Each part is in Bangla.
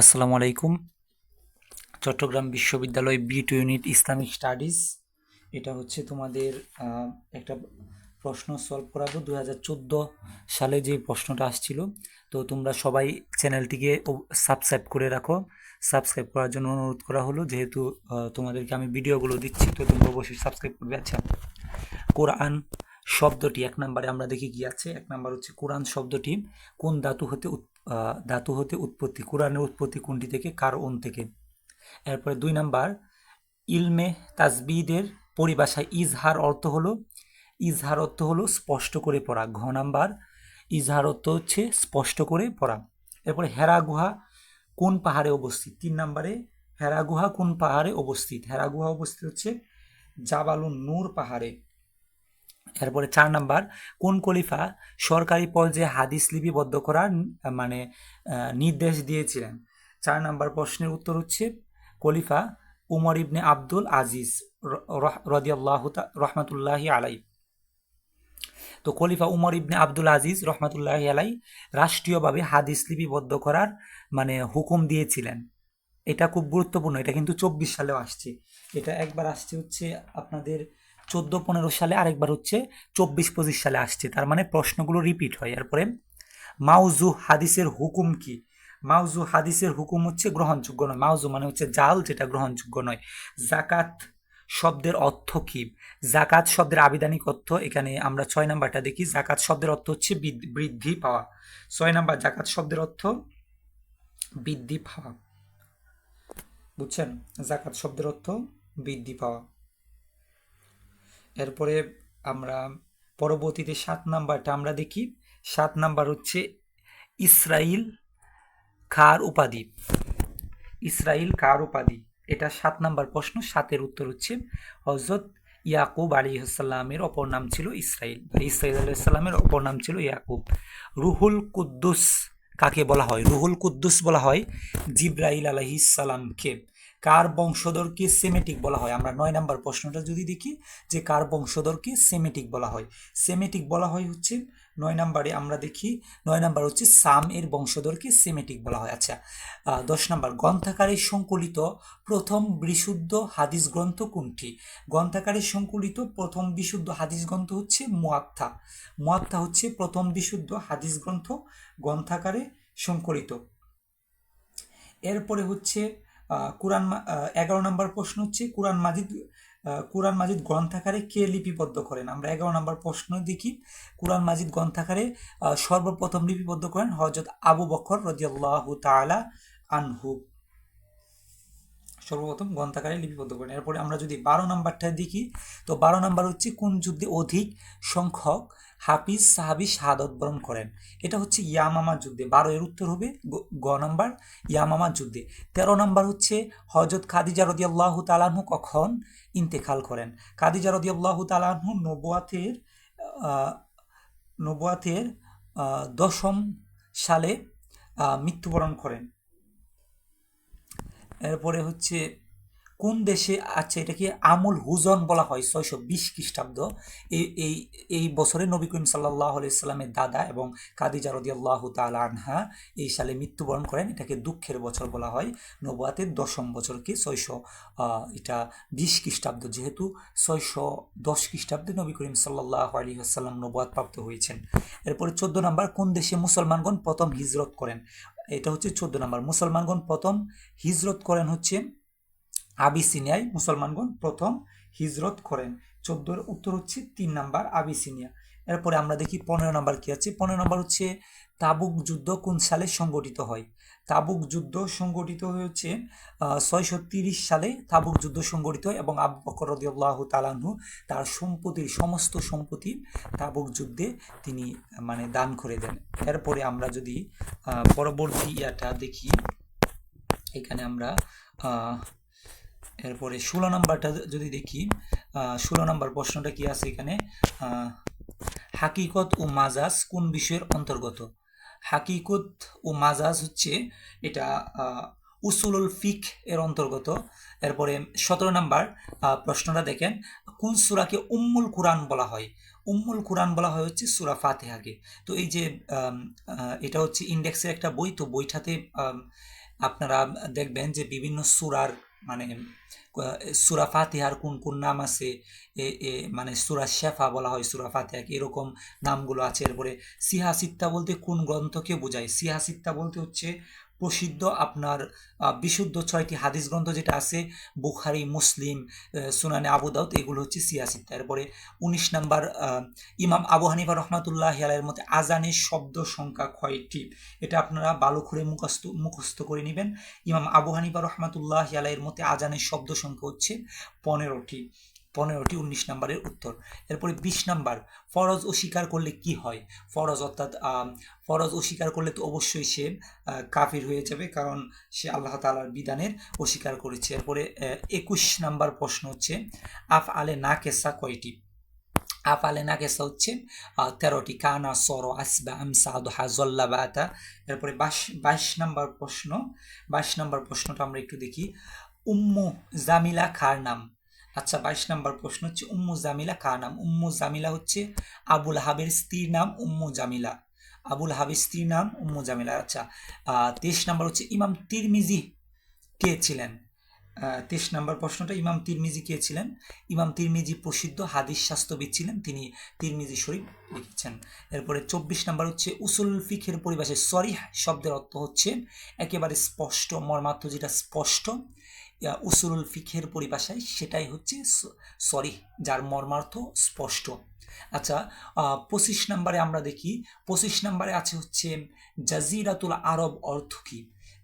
আসসালামু আলাইকুম। চট্টগ্রাম বিশ্ববিদ্যালয় B two unit Islamic studies এটা হচ্ছে তোমাদের একটা প্রশ্ন সলভ করাবো। দু হাজার চোদ্দ সালে যে প্রশ্নটা আসছিল, তো তোমরা সবাই চ্যানেলটিকে সাবস্ক্রাইব করে রাখো। সাবস্ক্রাইব করার জন্য অনুরোধ করা হলো, যেহেতু তোমাদেরকে আমি ভিডিওগুলো দিচ্ছি, তো তোমরা অবশ্যই সাবস্ক্রাইব করবে। আচ্ছা কোরআন শব্দটি, এক নম্বরে আমরা দেখি কি আছে, এক নম্বর হচ্ছে কোরআন শব্দটি, কোন ধাতু হতে ধাতু হতে উৎপত্তি, কোরআনের উৎপত্তি কোনটি থেকে, কার ওন থেকে। এরপরে দুই নাম্বার, ইলমে তাজবিদের পরিভাষায় ইজহার অর্থ হলো, ইজহার অর্থ হলো স্পষ্ট করে পড়া, ঘ নাম্বার, ইজহার অর্থ হচ্ছে স্পষ্ট করে পড়া। এরপরে হেরা গুহা কোন পাহাড়ে অবস্থিত? তিন নম্বরে, হেরা গুহা কোন পাহাড়ে অবস্থিত? হেরা গুহা অবস্থিত হচ্ছে জাবালুন নূর পাহাড়ে। এরপরে চার নাম্বার, কোন খলিফা সরকারি পর্যায়ে হাদিস লিপিবদ্ধ করার মানে নির্দেশ দিয়েছিলেন? চার নাম্বার প্রশ্নের উত্তর হচ্ছে, খলিফা উমর ইবনে আব্দুল আজিজ রদিয়াল্লাহ রহমতুল্লাহি আলাই তো খলিফা উমর ইবনে আব্দুল আজিজ রহমতুল্লাহি আলাই রাষ্ট্রীয়ভাবে হাদিস লিপিবদ্ধ করার মানে হুকুম দিয়েছিলেন। এটা খুব গুরুত্বপূর্ণ, এটা কিন্তু চব্বিশ সালেও আসছে। এটা একবার আসছে হচ্ছে আপনাদের চোদ্দ পনেরো সালে আরেকবার হচ্ছে চব্বিশ পঁচিশ সালে আসছে। তার মানে প্রশ্নগুলো রিপিট হয়। এরপরে মাউজু হাদিসের হুকুম কি? মাউজু হাদিসের হুকুম হচ্ছে গ্রহণযোগ্য নয়। মাউজু মানে হচ্ছে জাল যেটা গ্রহণযোগ্য নয়। জাকাত শব্দের অর্থ কি? জাকাত শব্দের আবিধানিক অর্থ, এখানে আমরা ছয় নাম্বারটা দেখি। জাকাত শব্দের অর্থ হচ্ছে বৃদ্ধি- পাওয়া। ছয় নাম্বার জাকাত শব্দের অর্থ বৃদ্ধি পাওয়া। বুঝছেন? জাকাত শব্দের অর্থ বৃদ্ধি পাওয়া। এরপরে আমরা পরবর্তীতে সাত নাম্বারটা আমরা দেখি। সাত নাম্বার হচ্ছে ইসরাইল কার উপাধি? ইসরাইল কার উপাধি? এটা সাত নাম্বার প্রশ্ন। সাতের উত্তর হচ্ছে হজরত ইয়াকুব আলী সাল্লামের অপর নাম ছিল ইসরাইল। ইসরাইল আলাইসাল্লামের অপর নাম ছিল ইয়াকুব। রুহুল কুদ্দুস কাকে বলা হয়? রুহুল কুদ্দুস বলা হয় জিব্রাইল আলাইহিসাল্লামকে কার বংশধরকে সেমেটিক বলা হয়? আমরা নয় নাম্বার প্রশ্নটা যদি দেখি, যে কার বংশধরকে সেমেটিক বলা হয়? সেমেটিক বলা হয় হচ্ছে, নয় নাম্বারে আমরা দেখি, নয় নাম্বার হচ্ছে সাম এর বংশধরকে সেমেটিক বলা হয়। আচ্ছা দশ নাম্বার, গ্রন্থাকারে সংকলিত প্রথম বিশুদ্ধ হাদিস গ্রন্থ কোনটি? গ্রন্থাকারে সংকলিত প্রথম বিশুদ্ধ হাদিস গ্রন্থ হচ্ছে মুয়াত্তা। মুয়াত্তা হচ্ছে প্রথম বিশুদ্ধ হাদিস গ্রন্থ, গ্রন্থাকারে সংকলিত। এরপরে হচ্ছে কোরআন এগারো নম্বর প্রশ্ন হচ্ছে, কোরআন মাজিদ কোরআন মাজিদ গ্রন্থাকারে কে লিপিবদ্ধ করেন? আমরা এগারো নম্বর প্রশ্ন দেখি। কোরআন মাজিদ গ্রন্থাকারে সর্বপ্রথম লিপিবদ্ধ করেন হজরত আবু বকর রদিয়াল্লাহু তাআলা আনহু। সর্বপ্রথম গ্রন্থাকারে লিপিবদ্ধ করেন। এরপরে আমরা যদি বারো নাম্বারটা দেখি, তো বারো নাম্বার হচ্ছে, কোন যুদ্ধে অধিক সংখ্যক হাফিজ সাহাবি শাহাদত বরণ করেন। এটা হচ্ছে ইয়ামামা যুদ্ধে। বারো এর উত্তর হবে গ- নাম্বার ইয়ামামা যুদ্ধে। তেরো নম্বর হচ্ছে হজরত খাদিজা রদিয়াল্লাহু তালাহু কখন ইন্তেকাল করেন। খাদিজা রদিয়াল্লাহু তালাহু নবুয়াতের নবুয়াতের দশম সালে মৃত্যুবরণ করেন। এরপরে হচ্ছে কোন দেশে আচ্ছা এটাকে আমুল হুজন বলা হয়? ছয়শো বিশ খ্রিস্টাব্দ। এই এই এই বছরে নবী করিম সাল্লাহ আলাইসাল্লামের দাদা এবং কাদিজা রদিয়াল্লাহ তাল আনহা এই সালে মৃত্যুবরণ করেন। এটাকে দুঃখের বছর বলা হয়। নবাতের দশম বছরকে ছয়শো এটা বিশ খ্রিস্টাব্দ। যেহেতু ছয়শো দশ খ্রিস্টাব্দে নবী করিম সাল্লাহ আলী আসাল্লাম নবাত প্রাপ্ত হয়েছেন। এরপরে চোদ্দ নম্বর, কোন দেশে মুসলমানগণ প্রথম হিজরত করেন? এটা হচ্ছে চোদ্দ নম্বর। মুসলমানগণ প্রথম হিজরত করেন হচ্ছে আবিসিনিয়ায় মুসলমানগণ প্রথম হিজরত করেন। চোদ্দোর উত্তর হচ্ছে তিন নাম্বার আবিসিনিয়া। এরপরে আমরা দেখি পনেরো নাম্বার কি আছে। পনেরো নাম্বার হচ্ছে তাবুক যুদ্ধ কোন সালে সংগঠিত হয়? তাবুক যুদ্ধ সংগঠিত হয়েছে ছয়শো তিরিশ সালে তাবুক যুদ্ধ সংগঠিত হয় এবং আবু বকর রদিয়াল্লাহ তালানহু তার সম্পত্তির, সমস্ত সম্পত্তি তাবুক যুদ্ধে তিনি মানে দান করে দেন। এরপরে আমরা যদি পরবর্তী ইয়াটা দেখি, এখানে আমরা এরপরে ষোলো নাম্বারটা যদি দেখি ষোলো নাম্বার প্রশ্নটা কি আছে এখানে? হাকিকত ও মাজাজ কোন বিষয়ের অন্তর্গত? হাকিকত ও মাজাজ হচ্ছে এটা উসুলুল ফিক এর অন্তর্গত। এরপরে সতেরো নাম্বার প্রশ্নটা দেখেন, কোন সূরাকে উম্মুল কুরআন বলা হয়? উম্মুল কোরআন বলা হয় হচ্ছে সুরা ফাতেহাকে। তো এই যে এটা হচ্ছে ইন্ডেক্সের একটা বই, তো বইটাতে আপনারা দেখবেন যে বিভিন্ন সুরার মানে সুরা ফাতিহার কোন কোন নাম আছে? মানে সুরা শেফা বলা হয়, সুরা ফাতিহা এরকম নামগুলো আছে। এরপরে সিহা সিত্তা বলতে কোন গ্রন্থকে বোঝায়? সিহাসিত্তা বলতে হচ্ছে প্রসিদ্ধ আপনার বিশুদ্ধ ছয়টি হাদিস গ্রন্থ যেটা আছে, বুখারি, মুসলিম সুনানে আবু দাউদ, এগুলো হচ্ছে সিয়াসিত্তা তারপরে উনিশ নাম্বার ইমাম আবু হানিফা রহমাতুল্লাহ আলাইয়ের মতে আজানের শব্দ সংখ্যা কয়টি? এটা আপনারা বালু খুঁড়ে মুখস্থ মুখস্থ করে নেবেন। ইমাম আবু হানিফা রহমাতুল্লাহ আলাইয়ের মতে আজানের শব্দ সংখ্যা হচ্ছে পনেরোটি। পনেরোটি উনিশ নাম্বারের উত্তর। এরপরে বিশ নাম্বার, ফরজ অস্বীকার করলে কি হয়? ফরজ অর্থাৎ ফরজ অস্বীকার করলে তো অবশ্যই সে কাফির হয়ে যাবে কারণ সে আল্লাহ তালার বিধানের অস্বীকার করেছে। এরপরে একুশ নাম্বার প্রশ্ন হচ্ছে আফ আলে না কেসা কয়টি? আফ আলে না কেসা হচ্ছে তেরোটি। কানা সর আসবা আমসা দোহা জল্লা বাতা। এরপরে বাইশ বাইশ নাম্বার প্রশ্ন, বাইশ নাম্বার প্রশ্নটা আমরা একটু দেখি। উম্মু জামিলা খার নাম? আচ্ছা বাইশ নাম্বার প্রশ্ন হচ্ছে, উম্মু জামিলা কার নাম? উম্মু জামিলা হচ্ছে আবুল হাবের স্ত্রীর নাম উম্মু জামিলা। আবুল হাবের স্ত্রীর নাম উম্মু জামিলা। আচ্ছা তেইশ নাম্বার হচ্ছে, ইমাম তিরমিজি কে ছিলেন? তেইশ নাম্বার প্রশ্নটা, ইমাম তিরমিজি কে ছিলেন? ইমাম তিরমিজি প্রসিদ্ধ হাদিস স্বাস্থ্যবিদ ছিলেন, তিনি তিরমিজি শরীফ লিখেছেন। এরপরে চব্বিশ নাম্বার হচ্ছে, উসুল ফিখের পরিভাষায় সরিহ শব্দের অর্থ হচ্ছে, একেবারে স্পষ্ট, মর্মার্থ যেটা স্পষ্ট উসুলুল ফিখের পরিভাষায় সেটাই হচ্ছে সরি যার মর্মার্থ স্পষ্ট। আচ্ছা পঁচিশ নম্বরে আমরা দেখি, পঁচিশ নম্বরে আছে হচ্ছে জাজিরাতুল আরব অর্থ কি?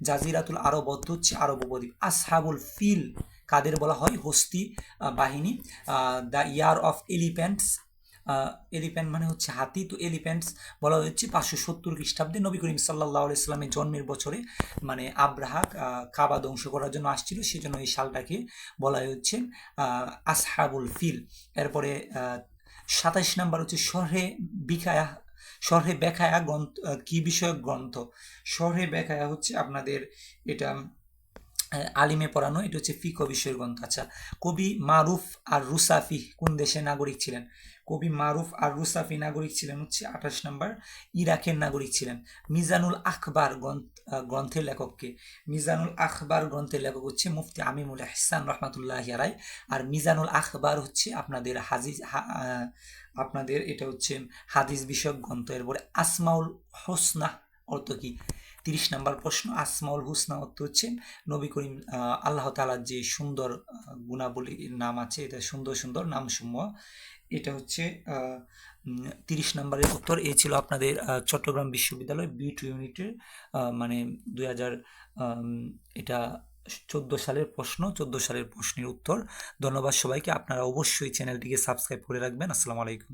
জাজিরাতুল আরব অর্থ হচ্ছে আরব উপদ্বীপ। আসহাবুল ফিল কাদের বলা হয়? হস্তি বাহিনী the year of elephants elephant মানে হচ্ছে হাতি। তো এলিফ্যান্টস বলা হচ্ছে পাঁচশো সত্তর খ্রিস্টাব্দে নবী করিম সাল্লাহ ইসলামের জন্মের বছরে মানে আব্রাহা কাবা ধ্বংস করার জন্য আসছিল। সেজন্য এই সালটাকে বলা হচ্ছে আসহাবুল ফিল। এরপরে সাতাইশ নাম্বার হচ্ছে শহরে বিখায়া শহরে বেখায়া গ্রন্থ কি বিষয়ক গ্রন্থ? শহরে বেখায়া হচ্ছে আপনাদের এটা আলিমে পড়ানো, এটা হচ্ছে ফিকো বিষয়ের গ্রন্থ। আচ্ছা কবি মারুফ আর রুসাফি কোন দেশের নাগরিক ছিলেন? কবি মারুফ আর রুসাফি নাগরিক ছিলেন হচ্ছে আঠাশ নম্বর, ইরাকের নাগরিক ছিলেন। মিজানুল আখবার গ্রন্থ গ্রন্থের লেখককে। মিজানুল আখবার গ্রন্থের লেখক হচ্ছে মুফতি আমিমুল ইহসান রহমাতুল্লাহ রায় আর মিজানুল আখবার হচ্ছে আপনাদের হাজিজ আপনাদের এটা হচ্ছে হাদিস বিষয়ক গ্রন্থ। এরপরে আসমাউল হোসনা অর্থ কি? তিরিশ নাম্বার প্রশ্ন, আসমাউল হুসনা অর্থ হচ্ছে নবী করিম আল্লাহ তালার যে সুন্দর গুণাবলীর নাম আছে, এটা সুন্দর সুন্দর নামসমূহ। এটা হচ্ছে তিরিশ নম্বরের উত্তর। এই ছিল আপনাদের চট্টগ্রাম বিশ্ববিদ্যালয় বি টু ইউনিটের মানে দুই হাজার এটা চোদ্দ সালের প্রশ্ন, চোদ্দ সালের প্রশ্নের উত্তর। ধন্যবাদ সবাইকে। আপনারা অবশ্যই চ্যানেলটিকে সাবস্ক্রাইব করে রাখবেন। আসসালামু আলাইকুম।